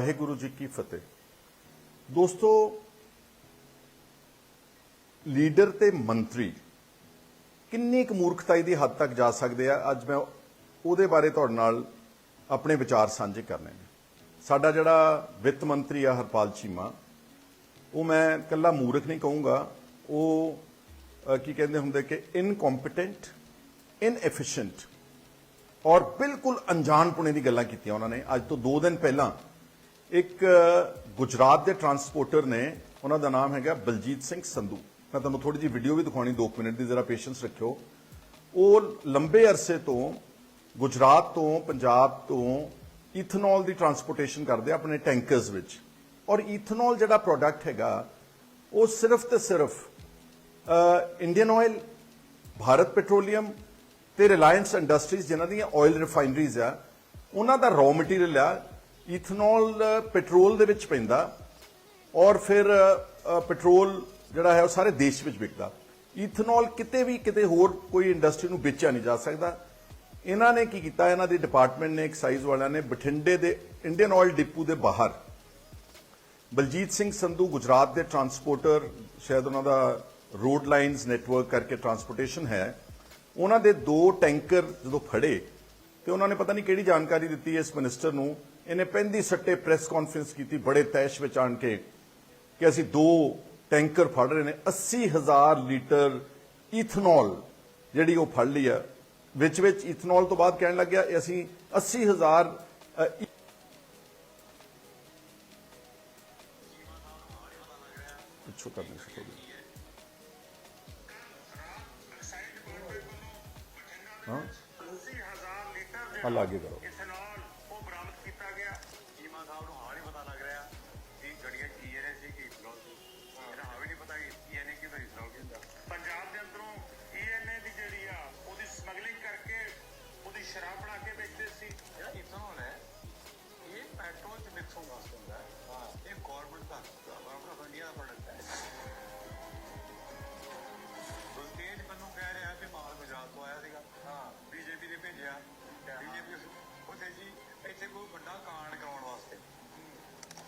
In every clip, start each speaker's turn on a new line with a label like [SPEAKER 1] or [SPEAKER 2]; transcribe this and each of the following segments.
[SPEAKER 1] ਵਾਹਿਗੁਰੂ ਜੀ ਕੀ ਫਤਿਹ। ਦੋਸਤੋ, ਲੀਡਰ ਤੇ ਮੰਤਰੀ ਕਿੰਨੀ ਕੁ ਮੂਰਖਤਾਈ ਦੀ ਹੱਦ ਤੱਕ ਜਾ ਸਕਦੇ ਆ? ਅੱਜ ਮੈਂ ਉਹਦੇ ਬਾਰੇ ਤੁਹਾਡੇ ਨਾਲ ਆਪਣੇ ਵਿਚਾਰ ਸਾਂਝੇ ਕਰਨੇ ਨੇ। ਸਾਡਾ ਜਿਹੜਾ ਵਿੱਤ ਮੰਤਰੀ ਆ ਹਰਪਾਲ ਚੀਮਾ, ਉਹ ਮੈਂ ਕੱਲਾ ਮੂਰਖ ਨਹੀਂ ਕਹੂੰਗਾ। ਉਹ ਕੀ ਕਹਿੰਦੇ ਹੁੰਦੇ ਕਿ ਇਨਕੰਪੀਟੈਂਟ ਇਨਐਫੀਸ਼ੀਐਂਟ ਔਰ ਬਿਲਕੁਲ ਅਣਜਾਣ ਪੁਣੇ ਦੀ ਗੱਲਾਂ ਕੀਤੀਆਂ ਉਹਨਾਂ ਨੇ। ਅੱਜ ਤੋਂ 2 ਦਿਨ ਪਹਿਲਾਂ ਇੱਕ ਗੁਜਰਾਤ ਦੇ ਟਰਾਂਸਪੋਰਟਰ ਨੇ, ਉਹਨਾਂ ਦਾ ਨਾਮ ਹੈਗਾ ਬਲਜੀਤ ਸਿੰਘ ਸੰਧੂ। ਮੈਂ ਤੁਹਾਨੂੰ ਥੋੜੀ ਜਿਹੀ ਵੀਡੀਓ ਵੀ ਦਿਖਾਉਣੀ 2 ਮਿੰਟ ਦੀ ਜ਼ਰਾ ਪੇਸ਼ੈਂਸ ਰੱਖਿਓ। ਉਹ ਲੰਬੇ ਅਰਸੇ ਤੋਂ ਗੁਜਰਾਤ ਤੋਂ, ਪੰਜਾਬ ਤੋਂ ਇਥਨੋਲ ਦੀ ਟਰਾਂਸਪੋਰਟੇਸ਼ਨ ਕਰਦੇ ਆਪਣੇ ਟੈਂਕਰਸ ਵਿੱਚ। ਔਰ ਇਥਨੋਲ ਜਿਹੜਾ ਪ੍ਰੋਡਕਟ ਹੈਗਾ, ਉਹ ਸਿਰਫ ਤੇ ਸਿਰਫ ਇੰਡੀਅਨ ਆਇਲ ਭਾਰਤ ਪੈਟਰੋਲੀਅਮ ਤੇ ਰਿਲਾਇੰਸ ਇੰਡਸਟਰੀਜ਼ ਜਿਨ੍ਹਾਂ ਦੀਆਂ ਆਇਲ ਰਿਫਾਈਨਰੀਜ਼ ਆ, ਉਹਨਾਂ ਦਾ ਰॉ ਮਟੀਰੀਅਲ ਆ ਇਥਨੋਲ ਪੈਟਰੋਲ ਦੇ ਵਿੱਚ ਪੈਂਦਾ ਔਰ ਫਿਰ ਪੈਟਰੋਲ ਜਿਹੜਾ ਹੈ ਉਹ ਸਾਰੇ ਦੇਸ਼ ਵਿੱਚ ਵਿਕਦਾ। ਇਥਨੋਲ ਕਿਤੇ ਵੀ ਕਿਤੇ ਹੋਰ ਕੋਈ ਇੰਡਸਟਰੀ ਨੂੰ ਵੇਚਿਆ ਨਹੀਂ ਜਾ ਸਕਦਾ। ਇਹਨਾਂ ਨੇ ਕੀ ਕੀਤਾ? ਇਹਨਾਂ ਦੀ ਡਿਪਾਰਟਮੈਂਟ ਨੇ ਐਕਸਾਈਜ਼ ਵਾਲਿਆਂ ਨੇ ਬਠਿੰਡੇ ਦੇ ਇੰਡੀਅਨ ਆਇਲ ਡਿਪੂ ਦੇ ਬਾਹਰ ਬਲਜੀਤ ਸਿੰਘ ਸੰਧੂ ਗੁਜਰਾਤ ਦੇ ਟਰਾਂਸਪੋਰਟਰ, ਸ਼ਾਇਦ ਉਹਨਾਂ ਦਾ ਰੋਡ ਲਾਈਨਸ ਨੈਟਵਰਕ ਕਰਕੇ ਟਰਾਂਸਪੋਰਟੇਸ਼ਨ ਹੈ, ਉਹਨਾਂ ਦੇ ਦੋ ਟੈਂਕਰ ਜਦੋਂ ਫੜੇ ਤੇ ਉਹਨਾਂ ਨੇ ਪਤਾ ਨਹੀਂ ਕਿਹੜੀ ਜਾਣਕਾਰੀ ਦਿੱਤੀ ਇਸ ਮਿਨਿਸਟਰ ਨੂੰ ਇਹਨੇ ਪੈਂਦੀ ਸੱਟੇ ਪ੍ਰੈਸ ਕਾਨਫਰੰਸ ਕੀਤੀ ਬੜੇ ਤੈਸ਼ ਵਿੱਚ ਆਣ ਕੇ ਕਿ ਅਸੀਂ ਦੋ ਟੈਂਕਰ ਫੜ ਰਹੇ ਨੇ 80000 ਲੀਟਰ ਇਥਨੋਲ ਜਿਹੜੀ ਉਹ ਫੜ ਲਈ ਆ ਵਿੱਚ ਵਿੱਚ ਇਥਨੋਲ ਤੋਂ ਬਾਅਦ ਕਹਿਣ ਲੱਗਿਆ ਇਹ ਅਸੀਂ 80000 ਅ, ਪਿੱਛੋਂ ਕਰਨੀ ਸੀ ਥੋੜੀ ਹਾਂ
[SPEAKER 2] ਲੀਟਰ
[SPEAKER 1] ਹਾਂ ਲਾਗੇ ਕਰੋ
[SPEAKER 2] ਸਾਹਿਬ ਨੂੰ ਹਾਲ ਹੀ ਪਤਾ ਲੱਗ ਰਿਹਾ ਕਿ ਗੜੀਆਂ ਕੀ ਰਹੇ ਸੀ ਕਿ ਇਥਨੋਲ ਸੀ। ਇਹਦਾ ਹਾਲ ਵੀ ਨਹੀਂ ਪਤਾ ਕਿ ਇਹਨੇ ਕਿਉਂ ਇਥਨੋਲ ਕਿੰਦਾ ਪੰਜਾਬ ਦੇ ਅੰਦਰੋਂ ਈਐਨਏ ਦੀ ਜਿਹੜੀ ਆ ਉਹਦੀ ਸਮਗਲਿੰਗ ਕਰਕੇ ਉਹਦੀ ਸ਼ਰਾਬ ਬਣਾ ਕੇ ਵੇਚਦੇ ਸੀ। ਜਿਹੜਾ ਇਥਨੋਲ ਹੈ। ਇਹ ਪੈਟਰੋਲ ਚ ਮਿਕਸ ਹੁੰਦਾ ਹੁੰਦਾ ਹੈ। ਹਾਂ। ਇਹ ਗਵਰਨਮੈਂਟ ਦਾ ਗਵਰਨਮੈਂਟ ਇੰਡੀਆ ਦਾ ਪ੍ਰੋਡਕਟ ਹੈ। ਗੁਰਤੇਜ ਮੈਨੂੰ ਕਹਿ ਰਿਹਾ ਕਿ ਮਾਲ ਗੁਜਰਾਤ ਤੋਂ ਆਇਆ ਸੀਗਾ। ਹਾਂ। ਬੀਜੇਪੀ ਨੇ ਭੇਜਿਆ। ਬੀਜੇਪੀ ਉੱਥੇ ਜੀ ਇੱਥੇ ਕੋਈ ਵੱਡਾ ਕਾਂਡ ਕਰਾਉਣ ਵਾਸਤੇ।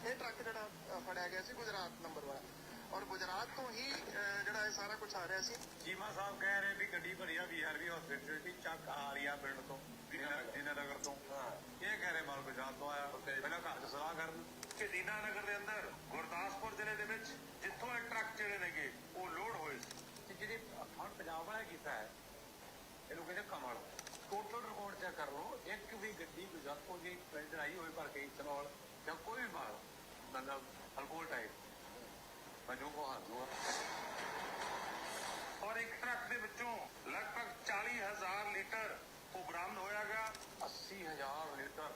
[SPEAKER 3] ਇਹ ਟਰੱਕ ਜਿਹੜਾ ਫੜਿਆ ਗਿਆ ਸੀ ਗੁਜਰਾਤ ਨੰਬਰ ਵਾਲਾ। ਔਰ ਗੁਜਰਾਤ ਤੋਂ ਹੀ ਜਿਹੜਾ ਇਹ ਸਾਰਾ ਕੁਝ ਆ ਰਿਹਾ ਸੀ।
[SPEAKER 2] ਚੀਮਾ ਸਾਹਿਬ ਕਹਿ ਰਹੇ ਵੀ ਗੱਡੀ ਭਰੀ ਆ ਬੀਆਰਬੀ ਹਸਪੀਟਲ ਦੀ ਚੱਕ ਆ ਰਹੀ ਆ ਪਿੰਡ ਤੋਂ ਦੀਨਾ ਨਗਰ ਤੋਂ। ਇਹ ਕਹਿ ਰਹੇ ਮਾਲ ਗੁਜਰਾਤ ਤੋਂ ਆਇਆ। ਪਹਿਲਾਂ ਘਰ ਚ ਸਲਾਹ ਕਰਨ। ਕਿ ਦੀਨਾ ਨਗਰ ਦੇ ਅੰਦਰ ਗੁਰਦਾਸਪੁਰ ਜ਼ਿਲ੍ਹੇ ਦੇ ਵਿੱਚ ਜਿੱਥੋਂ ਇਹ ਟਰੱਕ ਜਿਹੜੇ ਨੇਗੇ ਉਹ ਲੋਡ ਹੋਏ ਸੀ। ਤੇ ਜਿਹੜੀ ਹੁਣ ਪੰਜਾਬ ਵਾਲਾ ਕੀਤਾ ਹੈ ਇਹਨੂੰ ਕਹਿੰਦੇ ਕਮਲ। ਟੋਟਲ ਰਿਕਾਰਡ ਚੈੱਕ ਕਰ ਲਓ। ਇੱਕ ਵੀ ਗੱਡੀ ਗੁਜਰਾਤੋਂ ਦੀ ਪਿੰਡ ਆਈ ਹੋਈ ਭਰ ਕੇ ਇਥਨੋਲ ਜਾਂ ਕੋਈ ਵੀ ਮਾਲ ਮਤਲਬ ਅਲਕੋਹਲ ਟਾਈਪ ਮੈਂ ਜੋ ਕੋ ਹਾਜ਼ੂ ਔਰ ਇੱਕ ਟਰੱਕ ਦੇ ਵਿੱਚੋਂ ਲਗਭਗ 40000 ਲੀਟਰ ਉਹ ਬਰਾਮਦ ਹੋਇਆ ਗਿਆ। 80000 ਲੀਟਰ।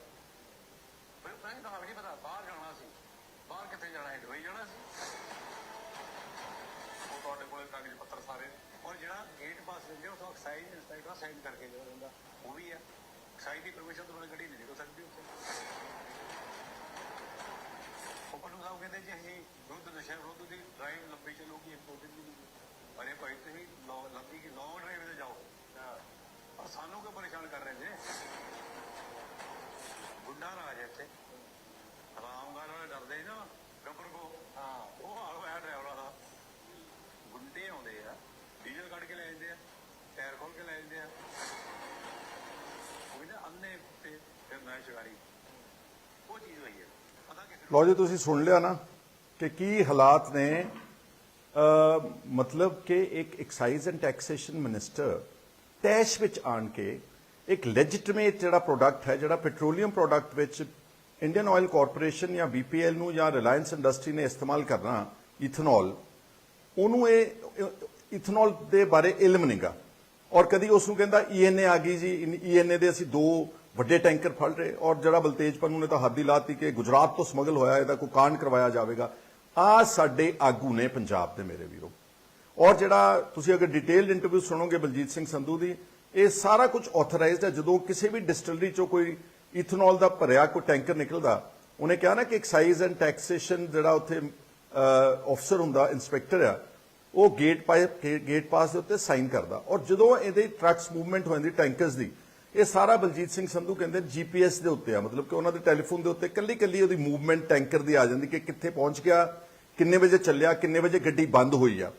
[SPEAKER 2] ਮੈਂ ਤਾਂ ਨਹੀਂ ਪਤਾ, ਬਾਹਰ ਜਾਣਾ ਸੀ। ਬਾਹਰ ਕਿੱਥੇ ਜਾਣਾ ਹੈ ਦੁਬਈ ਜਾਣਾ ਸੀ। ਉਹ ਤੁਹਾਡੇ ਕੋਲ ਕਾਗਜ਼ ਪੱਤਰ ਸਾਰੇ। ਔਰ ਜਿਹੜਾ ਗੇਟ ਪਾਸ ਦਿੰਦੇ ਉਹ ਐਕਸਾਈਜ਼ ਇੰਸਪੈਕਟਰ ਸਾਈਨ ਕਰਕੇ ਜਿਹੜਾ ਦਿੰਦਾ ਉਹ ਵੀ ਹੈ ਐਕਸਾਈਜ਼ ਦੀ ਪਰਮਿਸ਼ਨ ਤੋਂ ਬਿਨਾਂ ਗੱਡੀ ਨਹੀਂ ਨਿਕਲ ਸਕਦੀ ਉੱਥੇ। ਉਹ ਪਟੂ ਸਾਹਿਬ ਕਹਿੰਦੇ ਜੀ ਅਸੀਂ ਵਿਰੁੱਧ ਨਸ਼ਾ ਵਿਰੁੱਧ ਦੀ ਡਰਾਈਵ ਲੰਬੀ ਚੱਲੂਗੀ ਇੰਪੋਰਟੈਂਟ ਨਹੀਂ। ਅਰੇ ਭਾਈ ਤੁਸੀਂ ਲੰਬੀ ਕੀ ਲੌਂਗ ਡਰਾਈਵ ਤੇ ਜਾਓ। ਪਰ ਸਾਨੂੰ ਕਿਉਂ ਪਰੇਸ਼ਾਨ ਕਰ ਰਹੇ ਨੇ? ਗੁੰਡਾ ਰਾਜ ਇੱਥੇ। ਆਰਾਮਗਾਰ ਵਾਲੇ ਡਰਦੇ ਨਾ ਗੱਬਰ ਕੋ ਹਾਂ। ਉਹ ਹੋਇਆ ਡਰਾਈਵਰਾਂ ਦਾ। ਗੁੰਡੇ ਆਉਂਦੇ ਆ। ਡੀਜ਼ਲ ਕੱਢ ਕੇ ਲੈ ਜਾਂਦੇ ਆ, ਟਾਇਰ ਖੋਲ ਕੇ ਲੈ ਜਾਂਦੇ ਆ। ਉਹ ਨਾ ਅੰਨੇ ਤੇ ਫਿਰ ਮੈਂ ਸ਼ਿਕਾਰੀ। ਉਹ ਚੀਜ਼ ਹੋਈ ਹੈ ਪਤਾ ਕਿਸ
[SPEAKER 1] ਲਓ ਜੀ, ਤੁਸੀਂ ਸੁਣ ਲਿਆ ਨਾ ਕਿ ਕੀ ਹਾਲਾਤ ਨੇ। ਮਤਲਬ ਕਿ ਇੱਕ ਐਕਸਾਈਜ਼ ਐਂਡ ਟੈਕਸੇਸ਼ਨ ਮਿਨਿਸਟਰ ਟੈਸ਼ ਵਿੱਚ ਆਣ ਕੇ ਇੱਕ ਲੈਜਿਟਿਮੇਟ ਜਿਹੜਾ ਪ੍ਰੋਡਕਟ ਹੈ, ਜਿਹੜਾ ਪੈਟਰੋਲੀਅਮ ਪ੍ਰੋਡਕਟ ਵਿੱਚ ਇੰਡੀਅਨ ਆਇਲ ਕਾਰਪੋਰੇਸ਼ਨ ਜਾਂ ਬੀਪੀਐਲ ਨੂੰ ਜਾਂ ਰਿਲਾਇੰਸ ਇੰਡਸਟਰੀ ਨੇ ਇਸਤੇਮਾਲ ਕਰਨਾ ਇਥਨੋਲ ਉਹਨੂੰ ਇਹ ਇਥਨੋਲ ਦੇ ਬਾਰੇ ਇਲਮ ਨਹੀਂਗਾ ਔਰ ਕਦੀ ਉਸ ਨੂੰ ਕਹਿੰਦਾ ਈਐਨਏ ਆ ਗਈ ਜੀ ਈਐਨਏ ਦੇ ਅਸੀਂ ਦੋ ਵੱਡੇ ਟੈਂਕਰ ਫੜ ਰਹੇ ਔਰ ਜਿਹੜਾ ਬਲਤੇਜ ਪੰਨੂ ਨੇ ਤਾਂ ਹੱਦ ਹੀ ਲਾਤੀ ਕਿ ਗੁਜਰਾਤ ਤੋਂ ਸਮਗਲ ਹੋਇਆ, ਇਹਦਾ ਕੋਈ ਕਾਂਡ ਕਰਵਾਇਆ ਜਾਵੇਗਾ। ਆ ਸਾਡੇ ਆਗੂ ਨੇ ਪੰਜਾਬ ਦੇ ਮੇਰੇ ਵੀਰੋ। ਔਰ ਜਿਹੜਾ ਤੁਸੀਂ ਅਗਰ ਡਿਟੇਲਡ ਇੰਟਰਵਿਊ ਸੁਣੋਗੇ ਬਲਜੀਤ ਸਿੰਘ ਸੰਧੂ ਦੀ, ਇਹ ਸਾਰਾ ਕੁਝ ਆਥੋਰਾਈਜ਼ਡ ਹੈ। ਜਦੋਂ ਕਿਸੇ ਵੀ ਡਿਸਟਿਲਰੀ ਚੋਂ ਕੋਈ ਇਥਨੋਲ ਦਾ ਭਰਿਆ ਕੋਈ ਟੈਂਕਰ ਨਿਕਲਦਾ, ਉਹਨੇ ਕਿਹਾ ਨਾ ਕਿ ਐਕਸਾਈਜ਼ ਐਂਡ ਟੈਕਸੇਸ਼ਨ ਜਿਹੜਾ ਉੱਥੇ ਅਫਸਰ ਹੁੰਦਾ ਇਨਸਪੈਕਟਰ ਆ ਉਹ ਗੇਟ ਪਾਸ ਗੇਟ ਪਾਸ ਦੇ ਉੱਤੇ ਸਾਈਨ ਕਰਦਾ। ਔਰ ਜਦੋਂ ਇਹਦੇ ਟਰੱਕਸ ਮੂਵਮੈਂਟ ਹੋ ਜਾਂਦੀ ਟੈਂਕਰਸ ਦੀ, ਇਹ ਸਾਰਾ ਬਲਜੀਤ ਸਿੰਘ ਸੰਧੂ ਕਹਿੰਦੇ ਜੀਪੀਐਸ ਦੇ ਉੱਤੇ ਆ। ਮਤਲਬ ਕਿ ਉਹਨਾਂ ਦੇ ਟੈਲੀਫੋਨ ਦੇ ਉੱਤੇ ਕੱਲੀ ਕੱਲੀ ਉਹਦੀ ਮੂਵਮੈਂਟ ਟੈਂਕਰ ਦੀ ਆ ਜਾਂਦੀ ਕਿ ਕਿੱਥੇ ਪਹੁੰਚ ਗਿਆ, ਕਿੰਨੇ ਵਜੇ ਚੱਲਿਆ, ਕਿੰਨੇ ਵਜੇ ਗੱਡੀ ਬੰਦ ਹੋਈ ਆ।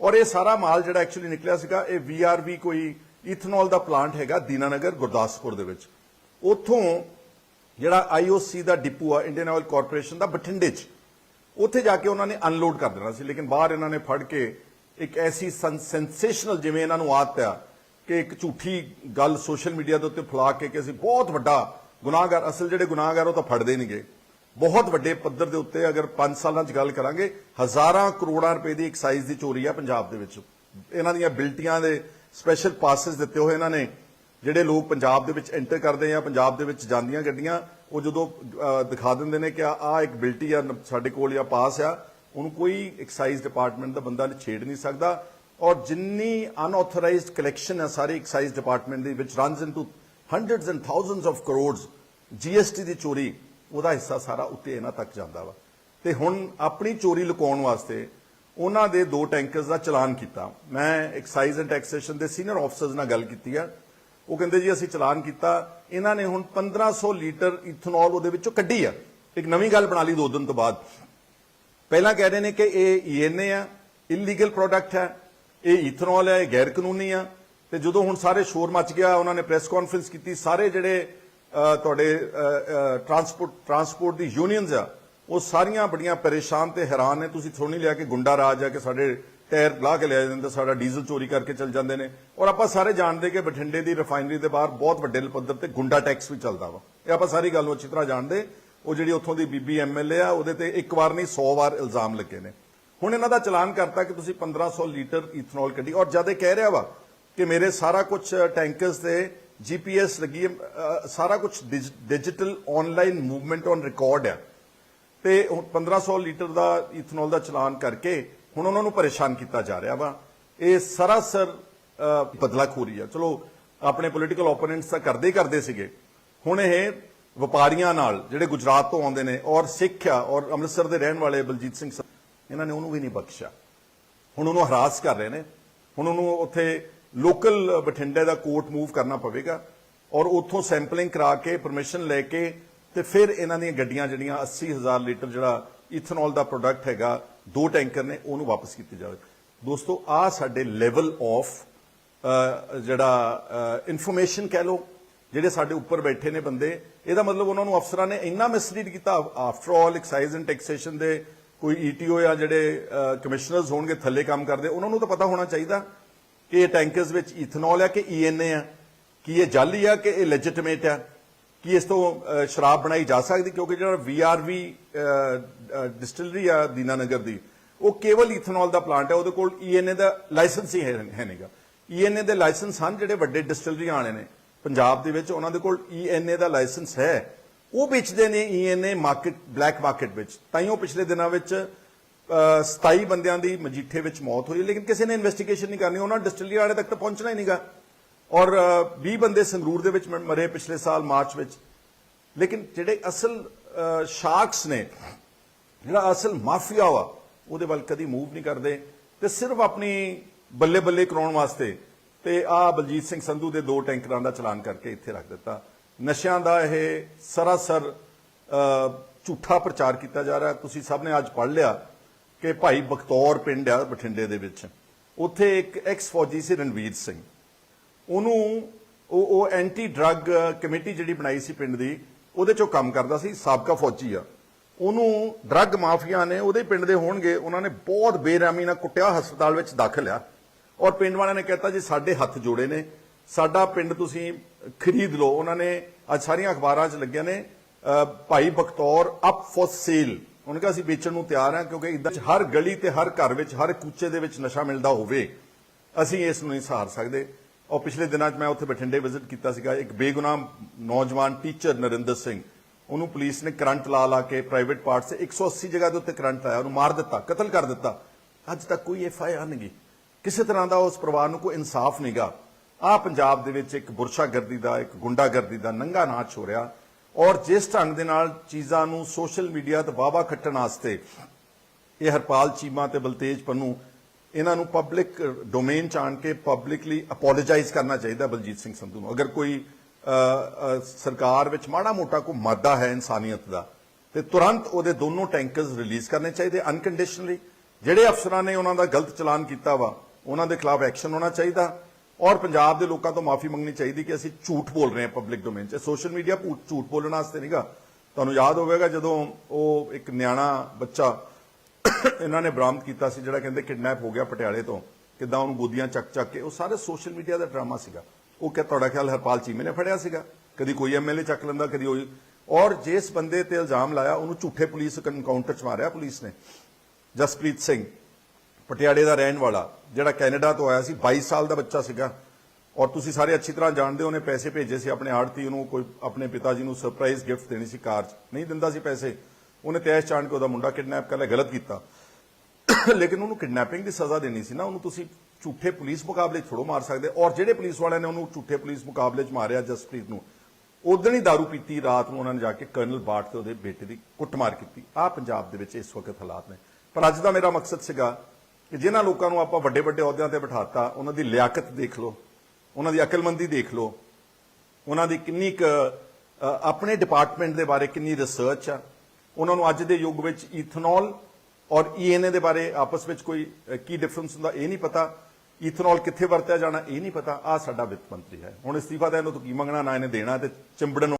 [SPEAKER 1] ਔਰ ਇਹ ਸਾਰਾ ਮਾਲ ਜਿਹੜਾ ਐਕਚੁਅਲੀ ਨਿਕਲਿਆ ਸੀਗਾ, ਇਹ ਵੀਆਰਵੀ ਕੋਈ ਇਥਨੋਲ ਦਾ ਪਲਾਂਟ ਹੈਗਾ ਦੀਨਾਨਗਰ, ਗੁਰਦਾਸਪੁਰ ਦੇ ਵਿੱਚ। ਉੱਥੋਂ ਜਿਹੜਾ ਆਈਓਸੀ ਦਾ ਡਿਪੂ ਆ ਇੰਡੀਅਨ ਆਇਲ ਕਾਰਪੋਰੇਸ਼ਨ ਦਾ ਬਠਿੰਡੇ 'ਚ। ਉੱਥੇ ਜਾ ਕੇ ਉਹਨਾਂ ਨੇ ਅਨਲੋਡ ਕਰ ਦੇਣਾ ਸੀ। ਲੇਕਿਨ ਬਾਹਰ ਇਹਨਾਂ ਨੇ ਫੜ ਕੇ ਇੱਕ ਐਸੀ ਸੈਂਸੇਸ਼ਨਲ ਜਿਵੇਂ ਇਹਨਾਂ ਨੂੰ ਆਦਤ ਆ ਕਿ ਇੱਕ ਝੂਠੀ ਗੱਲ ਸੋਸ਼ਲ ਮੀਡੀਆ ਦੇ ਉੱਤੇ ਫੈਲਾ ਕੇ ਕਿ ਅਸੀਂ ਬਹੁਤ ਵੱਡਾ ਗੁਨਾਹਗਾਰ, ਅਸਲ ਜਿਹੜੇ ਗੁਨਾਹਗਾਰ ਉਹ ਤਾਂ ਫੜਦੇ ਨਹੀਂਗੇ ਬਹੁਤ ਵੱਡੇ ਪੱਧਰ ਦੇ ਉੱਤੇ ਅਗਰ 5 ਸਾਲਾਂ 'ਚ ਗੱਲ ਕਰਾਂਗੇ, ਹਜ਼ਾਰਾਂ ਕਰੋੜਾਂ ਰੁਪਏ ਦੀ ਐਕਸਾਈਜ਼ ਦੀ ਚੋਰੀ ਆ ਪੰਜਾਬ ਦੇ ਵਿੱਚ। ਇਹਨਾਂ ਦੀਆਂ ਬਿਲਟੀਆਂ ਦੇ ਸਪੈਸ਼ਲ ਪਾਸਸ ਦਿੱਤੇ ਹੋਏ ਇਹਨਾਂ ਨੇ। ਜਿਹੜੇ ਲੋਕ ਪੰਜਾਬ ਦੇ ਵਿੱਚ ਐਂਟਰ ਕਰਦੇ ਆ, ਪੰਜਾਬ ਦੇ ਵਿੱਚ ਜਾਂਦੀਆਂ ਗੱਡੀਆਂ, ਉਹ ਜਦੋਂ ਦਿਖਾ ਦਿੰਦੇ ਨੇ ਕਿ ਆ ਇੱਕ ਬਿਲਟੀ ਆ ਸਾਡੇ ਕੋਲ ਜਾਂ ਪਾਸ ਆ, ਉਹਨੂੰ ਕੋਈ ਐਕਸਾਈਜ਼ ਡਿਪਾਰਟਮੈਂਟ ਦਾ ਬੰਦਾ ਛੇੜ ਨਹੀਂ ਸਕਦਾ। ਔਰ ਜਿੰਨੀ ਅਨਆਥੋਰਾਈਜ਼ਡ ਕਲੈਕਸ਼ਨ ਹੈ ਸਾਰੇ ਐਕਸਾਈਜ਼ ਡਿਪਾਰਟਮੈਂਟ ਦੇ ਵਿੱਚ runs into hundreds and thousands of crores GST ਦੀ ਚੋਰੀ, ਉਹਦਾ ਹਿੱਸਾ ਸਾਰਾ ਉੱਤੇ ਇਹਨਾਂ ਤੱਕ ਜਾਂਦਾ ਵਾ। ਤੇ ਹੁਣ ਆਪਣੀ ਚੋਰੀ ਲੁਕਾਉਣ ਵਾਸਤੇ ਉਹਨਾਂ ਦੇ ਦੋ ਟੈਂਕਰਸ ਦਾ ਚਲਾਨ ਕੀਤਾ। ਮੈਂ ਐਕਸਾਈਜ਼ ਐਂਡ ਟੈਕਸੇਸ਼ਨ ਦੇ ਸੀਨੀਅਰ ਆਫੀਸਰਸ ਨਾਲ ਗੱਲ ਕੀਤੀ ਆ। ਉਹ ਕਹਿੰਦੇ ਜੀ ਅਸੀਂ ਚਲਾਨ ਕੀਤਾ, ਇਹਨਾਂ ਨੇ ਹੁਣ 1500 ਲੀਟਰ ਇਥਨੋਲ ਉਹਦੇ ਵਿੱਚੋਂ ਕੱਢੀ ਆ। ਇੱਕ ਨਵੀਂ ਗੱਲ ਬਣਾ ਲਈ ਦੋ ਦਿਨ ਤੋਂ ਬਾਅਦ। ਪਹਿਲਾਂ ਕਹਿ ਰਹੇ ਨੇ ਕਿ ਇਹ ਈਐਨਏ ਆ ਇਲੀਗਲ ਪ੍ਰੋਡਕਟ ਹੈ, ਇਹ ਇਥਨੋਲ ਹੈ, ਇਹ ਗੈਰ ਕਾਨੂੰਨੀ ਆ। ਤੇ ਜਦੋਂ ਹੁਣ ਸਾਰੇ ਸ਼ੋਰ ਮਚ ਗਿਆ, ਉਹਨਾਂ ਨੇ ਪ੍ਰੈਸ ਕਾਨਫਰੰਸ ਕੀਤੀ, ਸਾਰੇ ਜਿਹੜੇ ਤੁਹਾਡੇ ਟਰਾਂਸਪੋਰਟ ਟਰਾਂਸਪੋਰਟ ਦੀ ਯੂਨੀਅਨਸ ਆ, ਉਹ ਸਾਰੀਆਂ ਬੜੀਆਂ ਪਰੇਸ਼ਾਨ ਤੇ ਹੈਰਾਨ ਨੇ। ਤੁਸੀਂ ਥੋੜੀ ਲਿਆ ਕਿ ਗੁੰਡਾ ਰਾਜ ਆ, ਕਿ ਸਾਡੇ ਟਾਇਰ ਲਾ ਕੇ ਲਿਆ ਜਾਂਦਾ ਸਾਡਾ ਡੀਜ਼ਲ ਚੋਰੀ ਕਰਕੇ ਚੱਲ ਜਾਂਦੇ ਨੇ। ਔਰ ਆਪਾਂ ਸਾਰੇ ਜਾਣਦੇ ਕਿ ਬਠਿੰਡੇ ਦੀ ਰਿਫਾਈਨਰੀ ਦੇ ਬਾਹਰ ਬਹੁਤ ਵੱਡੇ ਪੱਧਰ ਤੇ ਗੁੰਡਾ ਟੈਕਸ ਵੀ ਚੱਲਦਾ ਵਾ। ਇਹ ਆਪਾਂ ਸਾਰੀ ਗੱਲ ਨੂੰ ਅੱਛੀ ਤਰ੍ਹਾਂ ਜਾਣਦੇ। ਉਹ ਜਿਹੜੀ ਉੱਥੋਂ ਦੀ ਬੀਬੀ ਐਮਐਲਏ ਆ ਉਹਦੇ ਤੇ ਇੱਕ ਵਾਰ ਨਹੀਂ 100 ਵਾਰ ਇਲਜ਼ਾਮ ਲੱਗੇ ਨੇ। ਹੁਣ ਇਹਨਾਂ ਦਾ ਚਲਾਨ ਕਰਤਾ ਕਿ ਤੁਸੀਂ 1500 ਲੀਟਰ ਇਥਨੋਲ ਕੱਢੀ। ਔਰ ਜਦ ਇਹ ਕਹਿ ਰਿਹਾ ਵਾ ਕਿ ਮੇਰੇ ਸਾਰਾ ਕੁਝ ਟੈਂਕਰਸ ਤੇ ਜੀਪੀਐਸ ਲੱਗੀ ਹੈ ਅਹ, ਸਾਰਾ ਕੁਝ digital online movement on record ਆ। ਤੇ ਹੁਣ 1500 ਲੀਟਰ ਦਾ ਇਥਨੋਲ ਦਾ ਚਲਾਨ ਕਰਕੇ ਹੁਣ ਉਹਨਾਂ ਨੂੰ ਪਰੇਸ਼ਾਨ ਕੀਤਾ ਜਾ ਰਿਹਾ ਵਾ। ਇਹ ਸਰਾਸਰ ਅਹ, ਬਦਲਾਖੋਰੀ ਆ। ਚਲੋ ਆਪਣੇ ਪੋਲੀਟੀਕਲ ਓਪੋਨੈਂਟਸ ਤਾਂ ਕਰਦੇ ਹੀ ਕਰਦੇ ਸੀਗੇ। ਹੁਣ ਇਹ ਵਪਾਰੀਆਂ ਨਾਲ ਜਿਹੜੇ ਗੁਜਰਾਤ ਤੋਂ ਆਉਂਦੇ ਨੇ ਔਰ ਸਿੱਖ ਆ ਔਰ ਅੰਮ੍ਰਿਤਸਰ ਦੇ ਰਹਿਣ ਵਾਲੇ ਬਲਜੀਤ ਸਿੰਘ ਇਹਨਾਂ ਨੇ ਉਹਨੂੰ ਵੀ ਨਹੀਂ ਬਖਸ਼ਿਆ। ਹੁਣ ਉਹਨੂੰ ਹਰਾਸ ਕਰ ਰਹੇ ਨੇ। ਹੁਣ ਉਹਨੂੰ ਉੱਥੇ ਲੋਕਲ ਬਠਿੰਡੇ ਦਾ ਕੋਰਟ ਮੂਵ ਕਰਨਾ ਪਵੇਗਾ ਔਰ ਉੱਥੋਂ ਸੈਂਪਲਿੰਗ ਕਰਾ ਕੇ ਪਰਮਿਸ਼ਨ ਲੈ ਕੇ ਤੇ ਫਿਰ ਇਹਨਾਂ ਦੀਆਂ ਗੱਡੀਆਂ ਜਿਹੜੀਆਂ 80000 ਲੀਟਰ ਜਿਹੜਾ ਇਥਨੋਲ ਦਾ ਪ੍ਰੋਡਕਟ ਹੈਗਾ, ਦੋ ਟੈਂਕਰ ਨੇ, ਉਹਨੂੰ ਵਾਪਸ ਕੀਤੇ ਜਾਵੇ। ਦੋਸਤੋ, ਆ ਸਾਡੇ ਲੈਵਲ ਆਫ ਜਿਹੜਾ ਇਨਫੋਰਮੇਸ਼ਨ ਕਹਿ ਲਓ, ਜਿਹੜੇ ਸਾਡੇ ਉੱਪਰ ਬੈਠੇ ਨੇ ਬੰਦੇ, ਇਹਦਾ ਮਤਲਬ ਉਹਨਾਂ ਨੂੰ ਅਫਸਰਾਂ ਨੇ ਇੰਨਾ ਮਿਸਲੀਡ ਕੀਤਾ। After all excise and taxation ਦੇ ਕੋਈ ਈਟੀਓ ਜਾਂ ਜਿਹੜੇ ਕਮਿਸ਼ਨਰਸ ਹੋਣਗੇ, ਥੱਲੇ ਕੰਮ ਕਰਦੇ, ਉਹਨਾਂ ਨੂੰ ਤਾਂ ਪਤਾ ਹੋਣਾ ਚਾਹੀਦਾ ਕਿ ਇਹ ਟੈਂਕਰਸ ਵਿੱਚ ਇਥਨੋਲ ਹੈ ਕਿ ਈਐਨਏ ਆ, ਕੀ ਇਹ ਜਾਲੀ ਆ, ਕਿ ਇਹ ਲੈਜਿਟਿਮੇਟ ਆ। ਕਿ ਇਸ ਤੋਂ ਸ਼ਰਾਬ ਬਣਾਈ ਜਾ ਸਕਦੀ ਕਿਉਂਕਿ ਜਿਹੜਾ ਵੀਆਰਵੀ ਡਿਸਟਿਲਰੀ ਆ ਦੀਨਾਨਗਰ ਦੀ ਉਹ ਕੇਵਲ ਇਥਨੋਲ ਦਾ ਪਲਾਂਟ ਹੈ ਉਹਦੇ ਕੋਲ ਈਐਨਏ ਦਾ ਲਾਇਸੈਂਸ ਹੀ ਹੈ ਹੈ ਨਹੀਂਗਾ ਈਐਨਏ ਦੇ ਲਾਇਸੈਂਸ ਹਨ ਜਿਹੜੇ ਵੱਡੇ ਡਿਸਟਿਲਰੀਆਂ ਵਾਲੇ ਨੇ। ਪੰਜਾਬ ਦੇ ਵਿੱਚ ਉਹਨਾਂ ਦੇ ਕੋਲ ਈਐਨਏ ਦਾ ਲਾਇਸੈਂਸ ਹੈ। ਉਹ ਵੇਚਦੇ ਨੇ ਈਐਨਏ ਮਾਰਕੀਟ ਬਲੈਕ ਮਾਰਕੀਟ ਵਿੱਚ। ਤਾਂ ਹੀ ਉਹ ਪਿਛਲੇ ਦਿਨਾਂ ਵਿੱਚ ਅਹ, 27 ਬੰਦਿਆਂ ਦੀ ਮਜੀਠੇ ਵਿੱਚ ਮੌਤ ਹੋਈ ਲੇਕਿਨ ਕਿਸੇ ਨੇ ਇਨਵੈਸਟੀਗੇਸ਼ਨ ਨਹੀਂ ਕਰਨੀ ਉਹਨਾਂ ਡਿਸਟਿਲਰੀ ਵਾਲੇ ਤੱਕ ਤਾਂ ਪਹੁੰਚਣਾ ਹੀ ਨਹੀਂਗਾ। ਔਰ ਅਹ, 20 ਬੰਦੇ ਸੰਗਰੂਰ ਦੇ ਵਿੱਚ ਮ- ਮਰੇ ਪਿਛਲੇ ਸਾਲ ਮਾਰਚ ਵਿੱਚ। ਲੇਕਿਨ ਜਿਹੜੇ ਅਸਲ ਸ਼ਾਰਕਸ ਨੇ ਜਿਹੜਾ ਅਸਲ ਮਾਫੀਆ ਵਾ ਉਹਦੇ ਵੱਲ ਕਦੀ ਮੂਵ ਨਹੀਂ ਕਰਦੇ ਤੇ ਸਿਰਫ ਆਪਣੀ ਬੱਲੇ ਬੱਲੇ ਕਰਾਉਣ ਵਾਸਤੇ ਤੇ ਆ ਬਲਜੀਤ ਸਿੰਘ ਸੰਧੂ ਦੇ ਦੋ ਟੈਂਕਰਾਂ ਦਾ ਚਲਾਨ ਕਰਕੇ ਇੱਥੇ ਰੱਖ ਦਿੱਤਾ। ਨਸ਼ਿਆਂ ਦਾ ਇਹ ਸਰਾਸਰ ਝੂਠਾ ਪ੍ਰਚਾਰ ਕੀਤਾ ਜਾ ਰਿਹਾ। ਤੁਸੀਂ ਸਭ ਨੇ ਅੱਜ ਪੜ੍ਹ ਲਿਆ ਕਿ ਭਾਈ ਬਖਤੌਰ ਪਿੰਡ ਆ ਬਠਿੰਡੇ ਦੇ ਵਿੱਚ। ਉੱਥੇ ਇੱਕ ਐਕਸ ਫੌਜੀ ਸੀ ਰਣਵੀਰ ਸਿੰਘ। ਉਹਨੂੰ ਉਹ ਉਹ ਐਂਟੀ ਡਰੱਗ ਕਮੇਟੀ ਜਿਹੜੀ ਬਣਾਈ ਸੀ ਪਿੰਡ ਦੀ, ਉਹਦੇ ਚੋਂ ਕੰਮ ਕਰਦਾ ਸੀ, ਸਾਬਕਾ ਫੌਜੀ ਆ। ਉਹਨੂੰ ਡਰੱਗ ਮਾਫੀਆ ਨੇ ਉਹਦੇ ਪਿੰਡ ਦੇ ਹੋਣਗੇ, ਉਹਨਾਂ ਨੇ ਬਹੁਤ ਬੇਰਹਿਮੀ ਨਾਲ ਕੁੱਟਿਆ, ਹਸਪਤਾਲ ਵਿੱਚ ਦਾਖਲ ਆ। ਔਰ ਪਿੰਡ ਵਾਲਿਆਂ ਨੇ ਕਹਿਤਾ ਜੀ, ਸਾਡੇ ਹੱਥ ਜੋੜੇ ਨੇ। ਸਾਡਾ ਪਿੰਡ ਤੁਸੀਂ ਖਰੀਦ ਲਓ। ਉਹਨਾਂ ਨੇ ਅੱਜ ਸਾਰੀਆਂ ਅਖਬਾਰਾਂ 'ਚ ਲੱਗਿਆ ਨੇ ਭਾਈ ਬਖਤੌਰ ਅਪ ਫॉर ਸੇਲ ਉਹਨਾਂ ਕਿਹਾ, ਅਸੀਂ ਵੇਚਣ ਨੂੰ ਤਿਆਰ ਹਾਂ ਕਿਉਂਕਿ ਇਦਾਂ ਹਰ ਗਲੀ ਤੇ ਹਰ ਘਰ ਵਿੱਚ, ਹਰ ਕੂਚੇ ਦੇ ਵਿੱਚ ਨਸ਼ਾ ਮਿਲਦਾ ਹੋਵੇ, ਅਸੀਂ ਇਸ ਨੂੰ ਨਹੀਂ ਸਹਾਰ ਸਕਦੇ। ਔਰ ਪਿਛਲੇ ਦਿਨਾਂ 'ਚ ਮੈਂ ਉੱਥੇ ਬਠਿੰਡੇ ਵਿਜ਼ਿਟ ਕੀਤਾ ਸੀਗਾ। ਇੱਕ ਬੇਗੁਨਾਹ ਨੌਜਵਾਨ ਟੀਚਰ ਨਰਿੰਦਰ ਸਿੰਘ, ਉਹਨੂੰ ਪੁਲਿਸ ਨੇ ਕਰੰਟ ਲਾ ਲਾ ਕੇ ਪ੍ਰਾਈਵੇਟ ਪਾਰਟ ਸੇ 180 ਜਗ੍ਹਾ ਦੇ ਉੱਤੇ ਕਰੰਟ ਲਾਇਆ, ਉਹਨੂੰ ਮਾਰ ਦਿੱਤਾ, ਕਤਲ ਕਰ ਦਿੱਤਾ। ਅੱਜ ਤੱਕ ਕੋਈ ਐਫ ਆਈ ਆਰ ਨਹੀਂ ਗਈ। ਕਿਸੇ ਤਰ੍ਹਾਂ ਦਾ ਉਸ ਪਰਿਵਾਰ ਨੂੰ ਕੋਈ ਇਨਸਾਫ ਨਹੀਂਗਾ ਆ ਪੰਜਾਬ ਦੇ ਵਿੱਚ ਇੱਕ ਬੁਰਸ਼ਾਗਰਦੀ ਦਾ, ਇੱਕ ਗੁੰਡਾਗਰਦੀ ਦਾ ਨੰਗਾ ਨਾਚ ਹੋ ਰਿਹਾ। ਔਰ ਜਿਸ ਢੰਗ ਦੇ ਨਾਲ ਚੀਜ਼ਾਂ ਨੂੰ ਸੋਸ਼ਲ ਮੀਡੀਆ ਤੇ ਵਾਵਾ ਖੱਟਣ ਵਾਸਤੇ ਇਹ ਹਰਪਾਲ ਚੀਮਾ ਤੇ ਬਲਤੇਜ ਪੰਨੂ ਇਹਨਾਂ ਨੂੰ ਪਬਲਿਕ ਡੋਮੇਨ ਚ ਆਣ ਕੇ ਪਬਲਿਕਲੀ ਅਪੋਲੋਜਾਈਜ਼ ਕਰਨਾ ਚਾਹੀਦਾ ਬਲਜੀਤ ਸਿੰਘ ਸੰਧੂ ਨੂੰ। ਅਗਰ ਕੋਈ ਸਰਕਾਰ ਵਿੱਚ ਮਾੜਾ ਮੋਟਾ ਕੋ ਮਾਦਾ ਹੈ ਇਨਸਾਨੀਅਤ ਦਾ, ਤੇ ਤੁਰੰਤ ਉਹਦੇ ਦੋਨੋਂ ਟੈਂਕਰਸ ਰਿਲੀਜ਼ ਕਰਨੇ ਚਾਹੀਦੇ ਅਨਕੰਡੀਸ਼ਨਲੀ ਜਿਹੜੇ ਅਫਸਰਾਂ ਨੇ ਉਹਨਾਂ ਦਾ ਗਲਤ ਚਲਾਨ ਕੀਤਾ ਵਾ, ਉਹਨਾਂ ਦੇ ਖਿਲਾਫ ਐਕਸ਼ਨ ਹੋਣਾ ਚਾਹੀਦਾ। ਔਰ ਪੰਜਾਬ ਦੇ ਲੋਕਾਂ ਤੋਂ ਮਾਫੀ ਮੰਗਣੀ ਚਾਹੀਦੀ ਕਿ ਅਸੀਂ ਝੂਠ ਬੋਲ ਰਹੇ ਹਾਂ ਪਬਲਿਕ ਡੋਮੇਨ 'ਚ। ਸੋਸ਼ਲ ਮੀਡੀਆ ਝੂਠ ਬੋਲਣ ਵਾਸਤੇ ਨਹੀਂਗਾ। ਤੁਹਾਨੂੰ ਯਾਦ ਹੋਵੇਗਾ ਜਦੋਂ ਉਹ ਇੱਕ ਨਿਆਣਾ ਬੱਚਾ ਇਹਨਾਂ ਨੇ ਬਰਾਮਦ ਕੀਤਾ ਸੀ, ਜਿਹੜਾ ਕਹਿੰਦੇ ਕਿਡਨੈਪ ਹੋ ਗਿਆ ਪਟਿਆਲੇ ਤੋਂ, ਕਿਦਾਂ ਉਹਨੂੰ ਗੋਦੀਆਂ ਚੱਕ ਚੱਕ ਕੇ, ਉਹ ਸਾਰੇ ਸੋਸ਼ਲ ਮੀਡੀਆ ਦਾ ਡਰਾਮਾ ਸੀਗਾ। ਉਹ ਕਿ ਤੁਹਾਡਾ ਖਿਆਲ ਹਰਪਾਲ ਚੀਮੇ ਨੇ ਫੜਿਆ ਸੀਗਾ? ਕਦੀ ਕੋਈ ਐਮਐਲਏ ਚੱਕ ਲੈਂਦਾ, ਕਦੀ ਉਹ ਔਰ ਜਿਸ ਬੰਦੇ ਤੇ ਇਲਜ਼ਾਮ ਲਾਇਆ, ਉਹਨੂੰ ਝੂਠੇ ਪੁਲਿਸ ਐਨਕਾਊਂਟਰ ਚ ਮਾਰਿਆ ਪੁਲਿਸ ਨੇ। ਜਸਪ੍ਰੀਤ ਸਿੰਘ, ਪਟਿਆਲੇ ਦਾ ਰਹਿਣ ਵਾਲਾ, ਜਿਹੜਾ ਕੈਨੇਡਾ ਤੋਂ ਆਇਆ ਸੀ 22 ਸਾਲ ਦਾ ਬੱਚਾ ਸੀਗਾ। ਔਰ ਤੁਸੀਂ ਸਾਰੇ ਅੱਛੀ ਤਰ੍ਹਾਂ ਜਾਣਦੇ ਹੋ, ਉਹਨੇ ਪੈਸੇ ਭੇਜੇ ਸੀ, ਆਪਣੇ ਆੜਤੀ ਨੂੰ, ਕੋਈ ਆਪਣੇ ਪਿਤਾ ਜੀ ਨੂੰ ਸਰਪ੍ਰਾਈਜ਼ ਗਿਫਟ ਦੇਣੀ ਸੀ ਕਾਰ 'ਚ। ਨਹੀਂ ਦਿੰਦਾ ਸੀ ਪੈਸੇ। ਉਹਨੇ ਤੈਸ਼ ਚਾਣ ਕੇ ਉਹਦਾ ਮੁੰਡਾ ਕਿਡਨੈਪ ਕਰ ਲਿਆ, ਗਲਤ ਕੀਤਾ। ਲੇਕਿਨ ਉਹਨੂੰ ਕਿਡਨੈਪਿੰਗ ਦੀ ਸਜ਼ਾ ਦੇਣੀ ਸੀ ਨਾ, ਉਹਨੂੰ ਤੁਸੀਂ ਝੂਠੇ ਪੁਲਿਸ ਮੁਕਾਬਲੇ 'ਚ ਥੋੜੋ ਮਾਰ ਸਕਦੇ। ਔਰ ਜਿਹੜੇ ਪੁਲਿਸ ਵਾਲਿਆਂ ਨੇ ਉਹਨੂੰ ਝੂਠੇ ਪੁਲਿਸ ਮੁਕਾਬਲੇ 'ਚ ਮਾਰਿਆ ਜਸਪ੍ਰੀਤ ਨੂੰ ਉਦੋਂ ਹੀ दारू ਪੀਤੀ, ਰਾਤ ਨੂੰ ਉਹਨਾਂ ਨੇ ਜਾ ਕੇ ਕਰਨਲ ਬਾਟ ਤੇ ਉਹਦੇ ਬੇਟੇ ਦੀ ਕੁੱਟਮਾਰ ਕੀਤੀ। ਆ ਪੰਜਾਬ ਦੇ ਵਿੱਚ ਇਸ ਵਕਤ ਹਾਲਾਤ ਨੇ। ਪਰ ਅੱਜ ਦਾ ਮੇਰਾ ਮਕਸਦ ਸੀਗਾ ਕਿ ਜਿਨ੍ਹਾਂ ਲੋਕਾਂ ਨੂੰ ਆਪਾਂ ਵੱਡੇ ਵੱਡੇ ਅਹੁਦਿਆਂ ਤੇ ਬਿਠਾਤਾ, ਉਹਨਾਂ ਦੀ ਲਿਆਕਤ ਦੇਖ ਲਓ, ਉਹਨਾਂ ਦੀ ਅਕਲਮੰਦੀ ਦੇਖ ਲਓ, ਉਹਨਾਂ ਦੀ ਕਿੰਨੀ ਕੁ ਆਪਣੇ ਡਿਪਾਰਟਮੈਂਟ ਦੇ ਬਾਰੇ ਕਿੰਨੀ ਰਿਸਰਚ ਆ ਉਹਨਾਂ ਨੂੰ ਅੱਜ ਦੇ ਯੁੱਗ ਵਿੱਚ ਈਥਨੋਲ ਔਰ ਈਐਨਏ ਦੇ ਬਾਰੇ ਆਪਸ ਵਿੱਚ ਕੋਈ ਕੀ ਡਿਫਰੈਂਸ ਹੁੰਦਾ ਇਹ ਨਹੀਂ ਪਤਾ। ਈਥਨੋਲ ਕਿੱਥੇ ਵਰਤਿਆ ਜਾਣਾ ਇਹ ਨਹੀਂ ਪਤਾ। ਆ ਸਾਡਾ ਵਿੱਤ ਮੰਤਰੀ ਹੈ। ਹੁਣ ਅਸਤੀਫਾ ਦੇਣ ਨੂੰ ਤਾਂ ਕੀ ਮੰਗਣਾ? ਨਾ ਇਹਨੇ ਦੇਣਾ ਤੇ ਚਿੰਬੜਨ